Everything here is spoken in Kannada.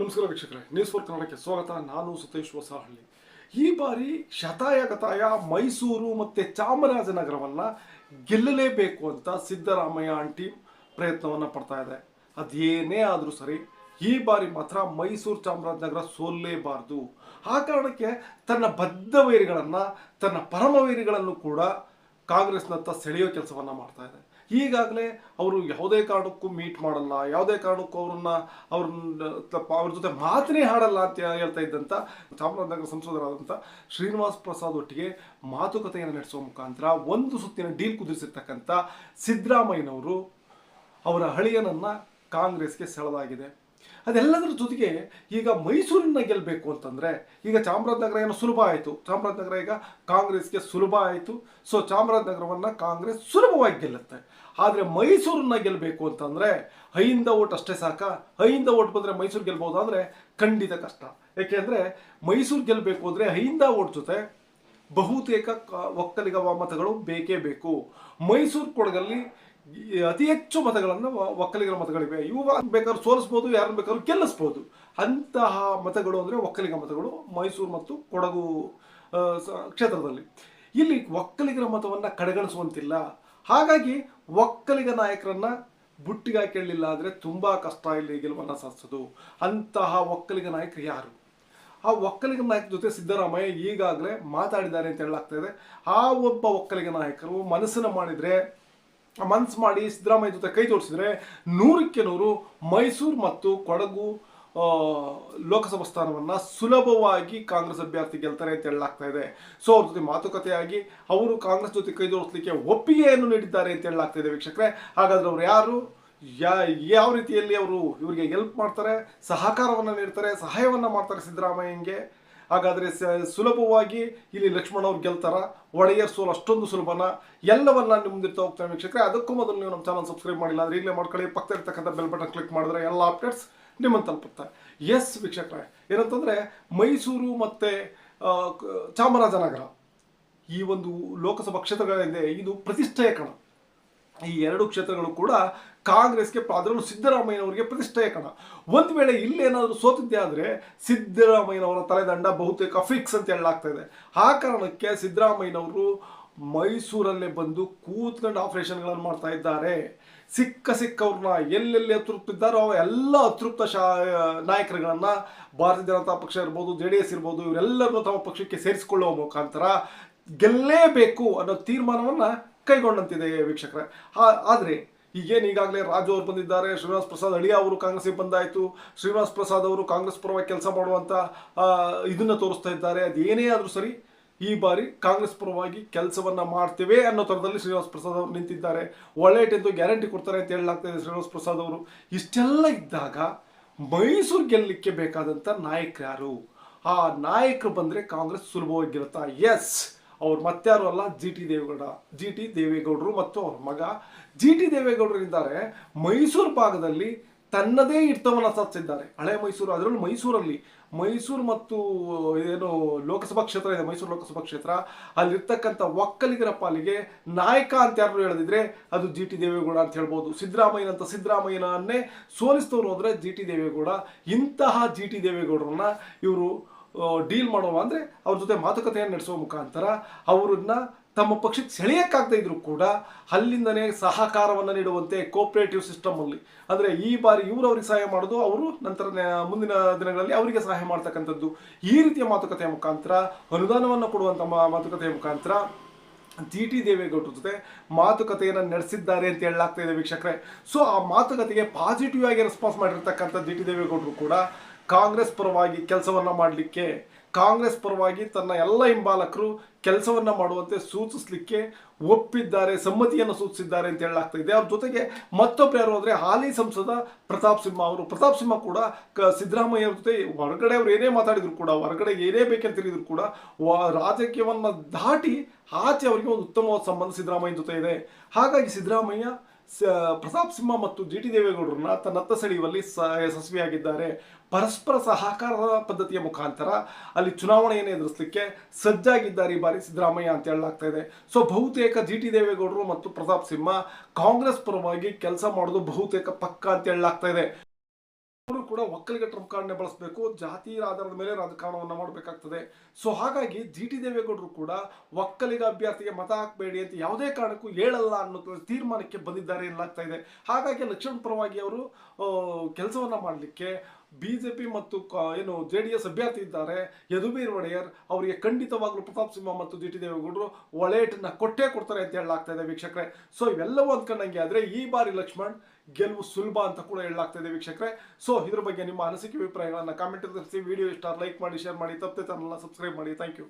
ನಮಸ್ಕಾರ ವೀಕ್ಷಕರೇ ನ್ಯೂಸ್ ಫೋರ್ ಕನ್ನಡಕ್ಕೆ ಸ್ವಾಗತ. ನಾನು ಸತೀಶ್ ಹೊಸಹಳ್ಳಿ. ಈ ಬಾರಿ ಶತಾಯಗತಾಯ ಮೈಸೂರು ಮತ್ತು ಚಾಮರಾಜನಗರವನ್ನು ಗೆಲ್ಲಲೇಬೇಕು ಅಂತ ಸಿದ್ದರಾಮಯ್ಯ ಆಂಟಿ ಪ್ರಯತ್ನವನ್ನು ಪಡ್ತಾ ಇದೆ. ಅದೇನೇ ಆದರೂ ಸರಿ, ಈ ಬಾರಿ ಮಾತ್ರ ಮೈಸೂರು ಚಾಮರಾಜನಗರ ಸೋಲ್ಲೇಬಾರ್ದು. ಆ ಕಾರಣಕ್ಕೆ ತನ್ನ ಬದ್ಧ ವೈರಿಗಳನ್ನು, ತನ್ನ ಪರಮ ಪರಮವೈರಿಗಳನ್ನು ಕೂಡ ಕಾಂಗ್ರೆಸ್ನತ್ತ ಸೆಳೆಯೋ ಕೆಲಸವನ್ನ ಮಾಡ್ತಾ ಇದೆ. ಈಗಾಗಲೇ ಅವರು ಯಾವುದೇ ಕಾರಣಕ್ಕೂ ಮೀಟ್ ಮಾಡಲ್ಲ, ಯಾವುದೇ ಕಾರಣಕ್ಕೂ ಅವ್ರನ್ನ ಅವ್ರನ್ನ ಅವ್ರ ಜೊತೆ ಮಾತನೇ ಹಾಡಲ್ಲ ಅಂತ ಹೇಳ್ತಾ ಇದ್ದಂಥ ಚಾಮರಾಜನಗರ ಸಂಸದರಾದಂಥ ಶ್ರೀನಿವಾಸ್ ಪ್ರಸಾದ್ ಒಟ್ಟಿಗೆ ಮಾತುಕತೆಯನ್ನು ನಡೆಸುವ ಮುಖಾಂತರ ಒಂದು ಸುತ್ತಿನ ಡೀಲ್ ಕುದುರಿಸಿರ್ತಕ್ಕಂಥ ಸಿದ್ದರಾಮಯ್ಯನವರು ಅವರ ಹಳಿಯನನ್ನು ಕಾಂಗ್ರೆಸ್ಗೆ ಸೆಳೆದಾಗಿದೆ. ಅದೆಲ್ಲದರ ಜೊತೆಗೆ ಈಗ ಮೈಸೂರನ್ನ ಗೆಲ್ಲಬೇಕು ಅಂತಂದರೆ ಈಗ ಚಾಮರಾಜನಗರ ಏನು ಸುಲಭ ಆಯಿತು. ಚಾಮರಾಜನಗರ ಈಗ ಕಾಂಗ್ರೆಸ್ಗೆ ಸುಲಭ ಆಯಿತು. ಸೊ ಚಾಮರಾಜನಗರವನ್ನು ಕಾಂಗ್ರೆಸ್ ಸುಲಭವಾಗಿ ಗೆಲ್ಲುತ್ತೆ. ಆದರೆ ಮೈಸೂರನ್ನ ಗೆಲ್ಲಬೇಕು ಅಂತಂದರೆ ಐಯಿಂದ ಓಟ್ ಅಷ್ಟೇ ಸಾಕ. ಐಯಿಂದ ಓಟ್ ಬಂದರೆ ಮೈಸೂರು ಗೆಲ್ಬೋದು ಅಂದರೆ ಖಂಡಿತ ಕಷ್ಟ. ಏಕೆಂದರೆ ಮೈಸೂರು ಗೆಲ್ಲಬೇಕು ಅಂದರೆ ಐಯಿಂದ ಓಟ್ ಜೊತೆ ಬಹುತೇಕ ಒಕ್ಕಲಿಗ ಮತಗಳು ಬೇಕೇ ಬೇಕು. ಮೈಸೂರು ಕೊಡಗಲ್ಲಿ ಅತಿ ಹೆಚ್ಚು ಮತಗಳನ್ನು ಒಕ್ಕಲಿಗರ ಮತಗಳಿವೆ. ಇವು ಬೇಕಾದ್ರೂ ಸೋಲಿಸ್ಬೋದು ಯಾರನ್ನು ಬೇಕಾದ್ರೂ ಗೆಲ್ಲಿಸ್ಬೋದು. ಅಂತಹ ಮತಗಳು ಅಂದರೆ ಒಕ್ಕಲಿಗ ಮತಗಳು ಮೈಸೂರು ಮತ್ತು ಕೊಡಗು ಕ್ಷೇತ್ರದಲ್ಲಿ. ಇಲ್ಲಿ ಒಕ್ಕಲಿಗರ ಮತವನ್ನು ಕಡೆಗಣಿಸುವಂತಿಲ್ಲ. ಹಾಗಾಗಿ ಒಕ್ಕಲಿಗ ನಾಯಕರನ್ನ ಬುಟ್ಟಿಗೆ ಕೇಳಲಿಲ್ಲ ಅಂದರೆ ತುಂಬ ಕಷ್ಟ ಇಲ್ಲಿ ಗೆಲುವನ್ನು ಸಾಧಿಸೋದು. ಅಂತಹ ಒಕ್ಕಲಿಗ ನಾಯಕರು ಯಾರು? ಆ ಒಕ್ಕಲಿಗ ನಾಯಕ ಜೊತೆ ಸಿದ್ದರಾಮಯ್ಯ ಈಗಾಗಲೇ ಮಾತಾಡಿದ್ದಾರೆ ಅಂತ ಹೇಳಲಾಗ್ತಾ ಇದೆ. ಆ ಒಬ್ಬ ಒಕ್ಕಲಿಗ ನಾಯಕರು ಮನಸ್ಸನ್ನು ಮಾಡಿದರೆ ಮನಸ್ಸು ಮಾಡಿ ಸಿದ್ದರಾಮಯ್ಯ ಜೊತೆ ಕೈ ತೋರಿಸಿದ್ರೆ ನೂರಕ್ಕೆ ನೂರು ಮೈಸೂರು ಮತ್ತು ಕೊಡಗು ಲೋಕಸಭಾ ಸ್ಥಾನವನ್ನು ಸುಲಭವಾಗಿ ಕಾಂಗ್ರೆಸ್ ಅಭ್ಯರ್ಥಿ ಗೆಲ್ತಾರೆ ಅಂತ ಹೇಳಲಾಗ್ತಾ ಇದೆ. ಸೊ ಅವ್ರ ಜೊತೆ ಮಾತುಕತೆಯಾಗಿ ಅವರು ಕಾಂಗ್ರೆಸ್ ಜೊತೆ ಕೈ ಜೋಡಿಸ್ಲಿಕ್ಕೆ ಒಪ್ಪಿಗೆಯನ್ನು ನೀಡಿದ್ದಾರೆ ಅಂತ ಹೇಳಲಾಗ್ತಾ ಇದೆ ವೀಕ್ಷಕರೇ. ಹಾಗಾದ್ರೆ ಅವ್ರು ಯಾರು? ಯಾವ ರೀತಿಯಲ್ಲಿ ಅವರು ಇವರಿಗೆ ಹೆಲ್ಪ್ ಮಾಡ್ತಾರೆ, ಸಹಕಾರವನ್ನು ನೀಡ್ತಾರೆ, ಸಹಾಯವನ್ನು ಮಾಡ್ತಾರೆ ಸಿದ್ದರಾಮಯ್ಯಂಗೆ? ಹಾಗಾದರೆ ಸುಲಭವಾಗಿ ಇಲ್ಲಿ ಲಕ್ಷ್ಮಣ ಅವ್ರು ಗೆಲ್ತಾರ. ಒಡೆಯರ್ ಸೋಲ್ ಅಷ್ಟೊಂದು ಸುಲಭನ? ಎಲ್ಲವನ್ನ ನಿಮ್ಮ ಮುಂದಿರ್ತಾ ಹೋಗ್ತಾ ವೀಕ್ಷಕರೇ. ಅದಕ್ಕೂ ಮೊದಲು ನೀವು ನಮ್ಮ ಚಾನಲ್ ಸಬ್ಸ್ಕ್ರೈಬ್ ಮಾಡಿಲ್ಲ ಅಂದರೆ ಈಗಲೇ ಮಾಡ್ಕೊಳ್ಳಿ. ಪಕ್ಕದ ಇರ್ತಕ್ಕಂಥ ಬೆಲ್ ಬಟನ್ ಕ್ಲಿಕ್ ಮಾಡಿದ್ರೆ ಎಲ್ಲ ಅಪ್ಡೇಟ್ಸ್ ನಿಮ್ಮನ್ನು ತಲುಪುತ್ತೆ. ಎಸ್ ವೀಕ್ಷಕರೇ. ಏನಂತಂದರೆ ಮೈಸೂರು ಮತ್ತು ಚಾಮರಾಜನಗರ ಈ ಒಂದು ಲೋಕಸಭಾ ಕ್ಷೇತ್ರಗಳಿದೆ. ಇದು ಪ್ರತಿಷ್ಠೆಯ ಕಣ. ಈ ಎರಡು ಕ್ಷೇತ್ರಗಳು ಕೂಡ ಕಾಂಗ್ರೆಸ್ಗೆ ಅದರಲ್ಲೂ ಸಿದ್ದರಾಮಯ್ಯನವರಿಗೆ ಪ್ರತಿಷ್ಠೆಯ ಕಣ. ಒಂದು ವೇಳೆ ಇಲ್ಲೇನಾದರೂ ಸೋತಿದ್ದೆ ಆದರೆ ಸಿದ್ದರಾಮಯ್ಯನವರ ತಲೆದಂಡ ಬಹುತೇಕ ಫಿಕ್ಸ್ ಅಂತ ಹೇಳಲಾಗ್ತಾ ಇದೆ. ಆ ಕಾರಣಕ್ಕೆ ಸಿದ್ದರಾಮಯ್ಯನವರು ಮೈಸೂರಲ್ಲೇ ಬಂದು ಕೂತ್ಕೊಂಡು ಆಪರೇಷನ್ಗಳನ್ನು ಮಾಡ್ತಾ ಇದ್ದಾರೆ. ಸಿಕ್ಕ ಸಿಕ್ಕವ್ರನ್ನ ಎಲ್ಲೆಲ್ಲಿ ಅತೃಪ್ತಿದ್ದಾರೋ ಎಲ್ಲ ಅತೃಪ್ತ ಶಾ, ನಾಯಕರುಗಳನ್ನು ಭಾರತೀಯ ಜನತಾ ಪಕ್ಷ ಇರ್ಬೋದು, ಜೆ ಡಿ ಎಸ್ ಇರ್ಬೋದು, ಇವರೆಲ್ಲರನ್ನೂ ತಮ್ಮ ಪಕ್ಷಕ್ಕೆ ಸೇರಿಸಿಕೊಳ್ಳುವ ಮುಖಾಂತರ ಗೆಲ್ಲೇಬೇಕು ಅನ್ನೋ ತೀರ್ಮಾನವನ್ನು ಕೈಗೊಂಡಂತಿದೆ ವೀಕ್ಷಕರೇ. ಆದ್ರೆ ಈಗೇನು ಈಗಾಗಲೇ ರಾಜು ಅವರು ಬಂದಿದ್ದಾರೆ, ಶ್ರೀನಿವಾಸ್ ಪ್ರಸಾದ್ ಅಳಿಯ ಅವರು ಕಾಂಗ್ರೆಸ್ಗೆ ಬಂದಾಯಿತು. ಶ್ರೀನಿವಾಸ್ ಪ್ರಸಾದ್ ಅವರು ಕಾಂಗ್ರೆಸ್ ಪರವಾಗಿ ಕೆಲಸ ಮಾಡುವಂಥ ಇದನ್ನು ತೋರಿಸ್ತಾ ಇದ್ದಾರೆ. ಅದೇನೇ ಆದರೂ ಸರಿ ಈ ಬಾರಿ ಕಾಂಗ್ರೆಸ್ ಪರವಾಗಿ ಕೆಲಸವನ್ನು ಮಾಡ್ತೇವೆ ಅನ್ನೋ ಥರದಲ್ಲಿ ಶ್ರೀನಿವಾಸ್ ಪ್ರಸಾದ್ ಅವರು ನಿಂತಿದ್ದಾರೆ. ಒಳ್ಳೆ ಎಂದು ಗ್ಯಾರಂಟಿ ಕೊಡ್ತಾರೆ ಅಂತ ಹೇಳಲಾಗ್ತಾ ಇದೆ ಶ್ರೀನಿವಾಸ್ ಪ್ರಸಾದ್ ಅವರು. ಇಷ್ಟೆಲ್ಲ ಇದ್ದಾಗ ಮೈಸೂರು ಗೆಲ್ಲಲಿಕ್ಕೆ ಬೇಕಾದಂಥ ನಾಯಕರು ಯಾರು? ಆ ನಾಯಕರು ಬಂದರೆ ಕಾಂಗ್ರೆಸ್ ಸುಲಭವಾಗಿ ಎಸ್ ಅವ್ರು ಮತ್ತಾರು ಅಲ್ಲ? G T Devegowda. G T ದೇವೇಗೌಡರು ಮತ್ತು ಅವ್ರ ಮಗ ಜಿ ಟಿ ದೇವೇಗೌಡರು ಇದ್ದಾರೆ. ಮೈಸೂರು ಭಾಗದಲ್ಲಿ ತನ್ನದೇ ಹಿಡಿತವನ್ನು ಸಾಧಿಸಿದ್ದಾರೆ. ಹಳೆ ಮೈಸೂರು, ಅದರಲ್ಲೂ ಮೈಸೂರಲ್ಲಿ ಮೈಸೂರು ಮತ್ತು ಏನು ಲೋಕಸಭಾ ಕ್ಷೇತ್ರ ಇದೆ, ಮೈಸೂರು ಲೋಕಸಭಾ ಕ್ಷೇತ್ರ. ಅಲ್ಲಿರ್ತಕ್ಕಂಥ ಒಕ್ಕಲಿಗರ ಪಾಲಿಗೆ ನಾಯಕ ಅಂತ ಯಾರು ಹೇಳಿದ್ರೆ ಅದು ಜಿ ಟಿ ದೇವೇಗೌಡ ಅಂತ ಹೇಳ್ಬೋದು. ಸಿದ್ದರಾಮಯ್ಯನಂತ ಸಿದ್ದರಾಮಯ್ಯನನ್ನೇ ಸೋಲಿಸ್ತವರು ಹೋದರೆ ಜಿ ಟಿ ದೇವೇಗೌಡ. ಇಂತಹ ಜಿ ಟಿ ದೇವೇಗೌಡರನ್ನ ಇವರು ಡೀಲ್ ಮಾಡುವ ಅಂದರೆ ಅವ್ರ ಜೊತೆ ಮಾತುಕತೆಯನ್ನು ನಡೆಸುವ ಮುಖಾಂತರ ಅವರನ್ನ ತಮ್ಮ ಪಕ್ಷಕ್ಕೆ ಸೆಳೆಯಕ್ಕಾಗದೇ ಇದ್ರು ಕೂಡ ಅಲ್ಲಿಂದನೇ ಸಹಕಾರವನ್ನು ನೀಡುವಂತೆ ಕೋಪರೇಟಿವ್ ಸಿಸ್ಟಮ್ ಅಲ್ಲಿ. ಅಂದ್ರೆ ಈ ಬಾರಿ ಇವರು ಅವ್ರಿಗೆ ಸಹಾಯ ಮಾಡೋದು, ಅವರು ನಂತರ ಮುಂದಿನ ದಿನಗಳಲ್ಲಿ ಅವರಿಗೆ ಸಹಾಯ ಮಾಡ್ತಕ್ಕಂಥದ್ದು. ಈ ರೀತಿಯ ಮಾತುಕತೆಯ ಮುಖಾಂತರ, ಅನುದಾನವನ್ನು ಕೊಡುವಂಥ ಮಾತುಕತೆಯ ಮುಖಾಂತರ ಟಿ ಟಿ ದೇವೇಗೌಡರ ಜೊತೆ ಮಾತುಕತೆಯನ್ನು ನಡೆಸಿದ್ದಾರೆ ಅಂತ ಹೇಳಲಾಗ್ತಾ ಇದೆ ವೀಕ್ಷಕರೇ. ಸೊ ಆ ಮಾತುಕತೆಗೆ ಪಾಸಿಟಿವ್ ಆಗಿ ರೆಸ್ಪಾನ್ಸ್ ಮಾಡಿರ್ತಕ್ಕಂಥ ಡಿ ಟಿ ದೇವೇಗೌಡರು ಕೂಡ ಕಾಂಗ್ರೆಸ್ ಪರವಾಗಿ ಕೆಲಸವನ್ನು ಮಾಡಲಿಕ್ಕೆ ಕಾಂಗ್ರೆಸ್ ಪರವಾಗಿ ತನ್ನ ಎಲ್ಲ ಹಿಂಬಾಲಕರು ಕೆಲಸವನ್ನ ಮಾಡುವಂತೆ ಸೂಚಿಸಲಿಕ್ಕೆ ಒಪ್ಪಿದ್ದಾರೆ, ಸಮ್ಮತಿಯನ್ನು ಸೂಚಿಸಿದ್ದಾರೆ ಅಂತ ಹೇಳಲಾಗ್ತಾ ಇದೆ ಅವ್ರ ಜೊತೆಗೆ ಮತ್ತೊಬ್ಬರು ಯಾರು ಅಂದರೆ ಹಾಲಿ ಸಂಸದ ಪ್ರತಾಪ್ ಸಿಂಹ ಅವರು. ಪ್ರತಾಪ್ ಸಿಂಹ ಕೂಡ ಕ- ಸಿದ್ದರಾಮಯ್ಯ ಅವ್ರ ಜೊತೆ ಹೊರಗಡೆ ಅವ್ರು ಏನೇ ಮಾತಾಡಿದ್ರು ಕೂಡ, ಹೊರಗಡೆ ಏನೇ ಬೇಕಂತ ಹೇಳಿದ್ರು ಕೂಡ ರಾಜಕೀಯವನ್ನು ದಾಟಿ ಆಚೆ ಅವರಿಗೆ ಒಂದು ಉತ್ತಮವಾದ ಸಂಬಂಧ ಸಿದ್ದರಾಮಯ್ಯ ಜೊತೆ ಇದೆ. ಹಾಗಾಗಿ ಸಿದ್ದರಾಮಯ್ಯ ಪ್ರತಾಪ್ ಸಿಂಹ ಮತ್ತು ಜಿ ಟಿ ದೇವೇಗೌಡರನ್ನ ತನ್ನತ್ತ ಸೆಳೆಯುವಲ್ಲಿ ಯಶಸ್ವಿಯಾಗಿದ್ದಾರೆ. ಪರಸ್ಪರ ಸಹಕಾರದ ಪದ್ಧತಿಯ ಮುಖಾಂತರ ಅಲ್ಲಿ ಚುನಾವಣೆಯನ್ನು ಎದುರಿಸಲಿಕ್ಕೆ ಸಜ್ಜಾಗಿದ್ದಾರೆ ಈ ಬಾರಿ ಸಿದ್ದರಾಮಯ್ಯ ಅಂತ ಹೇಳಲಾಗ್ತಾ ಇದೆ. ಸೊ ಬಹುತೇಕ ಜಿ ಟಿ ದೇವೇಗೌಡರು ಮತ್ತು ಪ್ರತಾಪ್ ಸಿಂಹ ಕಾಂಗ್ರೆಸ್ ಪರವಾಗಿ ಕೆಲಸ ಮಾಡೋದು ಬಹುತೇಕ ಪಕ್ಕ ಅಂತ ಹೇಳಲಾಗ್ತಾ ಇದೆ. ಕೂಡ ಒಕ್ಕಲಿಗ ಟ್ರಂಪ್ ಕಾರ್ಡ್ನೆ ಬಳಸಬೇಕು, ಜಾತಿ, ಆಧಾರದ ಮೇಲೆ ರಾಜಕಾರಣವನ್ನು ಮಾಡಬೇಕಾಗ್ತದೆ. ಸೊ ಹಾಗಾಗಿ ಜಿ ಟಿ ದೇವೇಗೌಡರು ಕೂಡ ಒಕ್ಕಲಿಗ ಅಭ್ಯರ್ಥಿಗೆ ಮತ ಹಾಕಬೇಡಿ ಅಂತ ಯಾವುದೇ ಕಾರಣಕ್ಕೂ ಹೇಳಲ್ಲ ಅನ್ನೋ ತೀರ್ಮಾನಕ್ಕೆ ಬಂದಿದ್ದಾರೆ ಎನ್ನಲಾಗ್ತಾ ಇದೆ. ಹಾಗಾಗಿ ಲಕ್ಷ್ಮಣ್ ಪರವಾಗಿ ಅವರು ಕೆಲಸವನ್ನು ಮಾಡಲಿಕ್ಕೆ ಬಿಜೆಪಿ ಮತ್ತು ಏನು ಜೆ ಡಿ ಎಸ್ ಅಭ್ಯರ್ಥಿ ಇದ್ದಾರೆ. ಯದುವೀರ್ ಒಡೆಯರ್ ಅವರಿಗೆ ಖಂಡಿತವಾಗ್ಲೂ ಪ್ರತಾಪ್ ಸಿಂಹ ಮತ್ತು ಜಿ ಟಿ ದೇವೇಗೌಡರು ಒಳೇಟನ್ನ ಕೊಟ್ಟೇ ಕೊಡ್ತಾರೆ ಅಂತ ಹೇಳಲಾಗ್ತಾ ಇದೆ ವೀಕ್ಷಕರೇ. ಸೊ ಇವೆಲ್ಲವೂ ಅಂದ್ಕೊಂಡಂಗೆ ಆದರೆ ಈ ಬಾರಿ ಲಕ್ಷ್ಮಣ್ ಗೆಲುವು ಸುಲಭ ಅಂತ ಕೂಡ ಹೇಳಲಾಗ್ತಿದೆ ವೀಕ್ಷಕರೇ. ಸೊ ಇದ್ರ ಬಗ್ಗೆ ನಿಮ್ಮ ಅನಿಸಿಕೆ, ಅಭಿಪ್ರಾಯಗಳನ್ನು ಕಾಮೆಂಟ್ ತಿಳಿಸಿ. ವಿಡಿಯೋ ಇಷ್ಟ ಲೈಕ್ ಮಾಡಿ ಶೇರ್ ಮಾಡಿ. ತಪ್ಪದೆ ಚಾನಲ್ನ ಸಬ್ಸ್ಕ್ರೈಬ್ ಮಾಡಿ. Thank you